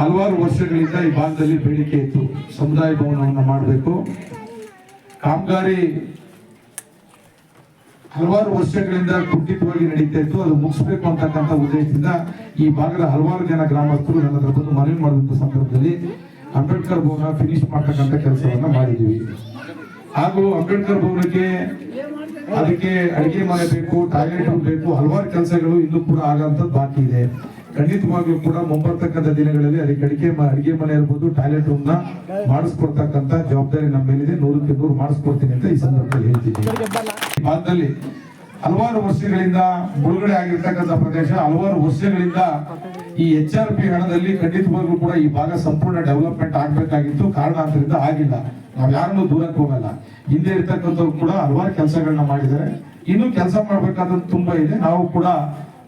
ಹಲವಾರು ವರ್ಷಗಳಿಂದ ಈ ಭಾಗದಲ್ಲಿ ಬೇಡಿಕೆ ಇತ್ತು. ಸಮುದಾಯ ಭವನವನ್ನು ಮಾಡಬೇಕು. ಕಾಮಗಾರಿ ಹಲವಾರು ವರ್ಷಗಳಿಂದ ಕುಂಠಿತವಾಗಿ ನಡೀತಾ ಇತ್ತು. ಅದು ಮುಗಿಸ್ಬೇಕು ಅಂತಕ್ಕಂಥ ಉದ್ದೇಶದಿಂದ ಈ ಭಾಗದ ಹಲವಾರು ಜನ ಗ್ರಾಮಸ್ಥರು ನನ್ನ ಹತ್ರ ಬಂದು ಮನವಿ ಮಾಡಿದಂಥ ಸಂದರ್ಭದಲ್ಲಿ ಅಂಬೇಡ್ಕರ್ ಭವನ ಫಿನಿಶ್ ಮಾಡ್ತಕ್ಕಂಥ ಕೆಲಸವನ್ನ ಮಾಡಿದ್ದೀವಿ. ಹಾಗೂ ಅಂಬೇಡ್ಕರ್ ಭವನಕ್ಕೆ ಅದಕ್ಕೆ ಅಡಿಗೆ ಮನೆ ಬೇಕು ಟಾಯ್ಲೆಟ್ ಬೇಕು ಹಲವಾರು ಕೆಲಸಗಳು ಇನ್ನೂ ಕೂಡ ಆಗಂತದ್ದು ಬಾಕಿ ಇದೆ. ಖಂಡಿತವಾಗ್ಲೂ ಕೂಡ ಮುಂಬರ್ತಕ್ಕಂಥ ದಿನಗಳಲ್ಲಿ ಅದಕ್ಕೆ ಅಡಿಕೆ ಅಡಿಗೆ ಮನೆ ಇರ್ಬೋದು, ಟಾಯ್ಲೆಟ್ ರೂಮ್ನ ಮಾಡಿಸ್ಕೊಡ್ತಕ್ಕಂಥ ಜವಾಬ್ದಾರಿ ನಮ್ಮ ಮೇಲಿದೆ. ನೂರಕ್ಕೆ ನೂರು ಮಾಡಿಸ್ಕೊಡ್ತೀನಿ ಅಂತ ಈ ಸಂದರ್ಭದಲ್ಲಿ ಹೇಳ್ತೀನಿ ಈ ಭಾಗದಲ್ಲಿ ಹಲವಾರು ವರ್ಷಗಳಿಂದ ಮುಳುಗಡೆ ಆಗಿರ್ತಕ್ಕಂಥ ಪ್ರದೇಶ, ಹಲವಾರು ವರ್ಷಗಳಿಂದ ಈ ಎಚ್ ಆರ್ ಪಿ ಹಣದಲ್ಲಿ ಖಂಡಿತವಾಗ್ಲೂ ಕೂಡ ಈ ಭಾಗ ಸಂಪೂರ್ಣ ಡೆವಲಪ್ಮೆಂಟ್ ಆಗ್ಬೇಕಾಗಿತ್ತು. ಕಾರಣಾಂತರದಿಂದ ಆಗಿಲ್ಲ. ನಾವು ಯಾರನ್ನೂ ದೂರಕ್ಕೆ ಹೋಗಲ್ಲ. ಹಿಂದೆ ಇರ್ತಕ್ಕಂಥವ್ರು ಕೂಡ ಹಲವಾರು ಕೆಲಸಗಳನ್ನ ಮಾಡಿದ್ದಾರೆ. ಇನ್ನೂ ಕೆಲಸ ಮಾಡ್ಬೇಕಾದಂತ ತುಂಬಾ ಇದೆ. ನಾವು ಕೂಡ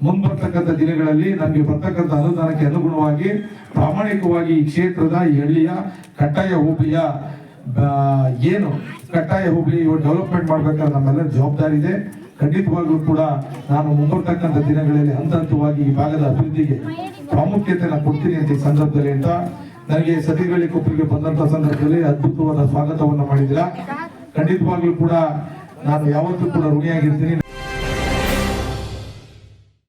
ಮುಂಬರ್ತಕ್ಕಂಥ ದಿನಗಳಲ್ಲಿ ನಮಗೆ ಬರ್ತಕ್ಕಂಥ ಅನುದಾನಕ್ಕೆ ಅನುಗುಣವಾಗಿ ಪ್ರಾಮಾಣಿಕವಾಗಿ ಈ ಕ್ಷೇತ್ರದ ಈ ಹಳ್ಳಿಯ ಕಟ್ಟಾಯ ಹೋಬಳಿಯ ಏನು ಕಟ್ಟಾಯ ಹೋಬಳಿ ಡೆವಲಪ್ಮೆಂಟ್ ಮಾಡ್ಬೇಕಾದ್ರೆ ನಮ್ಮೆಲ್ಲರ ಜವಾಬ್ದಾರಿ ಇದೆ. ಖಂಡಿತವಾಗ್ಲೂ ಕೂಡ ನಾನು ಮುಂಬರ್ತಕ್ಕಂಥ ದಿನಗಳಲ್ಲಿ ಹಂತ ಹಂತವಾಗಿ ಈ ಭಾಗದ ಅಭಿವೃದ್ಧಿಗೆ ಪ್ರಾಮುಖ್ಯತೆಯನ್ನು ಕೊಡ್ತೀನಿ ಅಂತ ಈ ಸಂದರ್ಭದಲ್ಲಿ ಅಂತ ನನಗೆ ಸತಿಗಳಿ ಕೊಪ್ಪಿಗೆ ಬಂದಂಥ ಸಂದರ್ಭದಲ್ಲಿ ಅದ್ಭುತವಾದ ಸ್ವಾಗತವನ್ನು ಮಾಡಿದ್ದೀರಾ. ಖಂಡಿತವಾಗ್ಲೂ ಕೂಡ ನಾನು ಯಾವತ್ತೂ ಕೂಡ ಋಣಿಯಾಗಿರ್ತೀನಿ.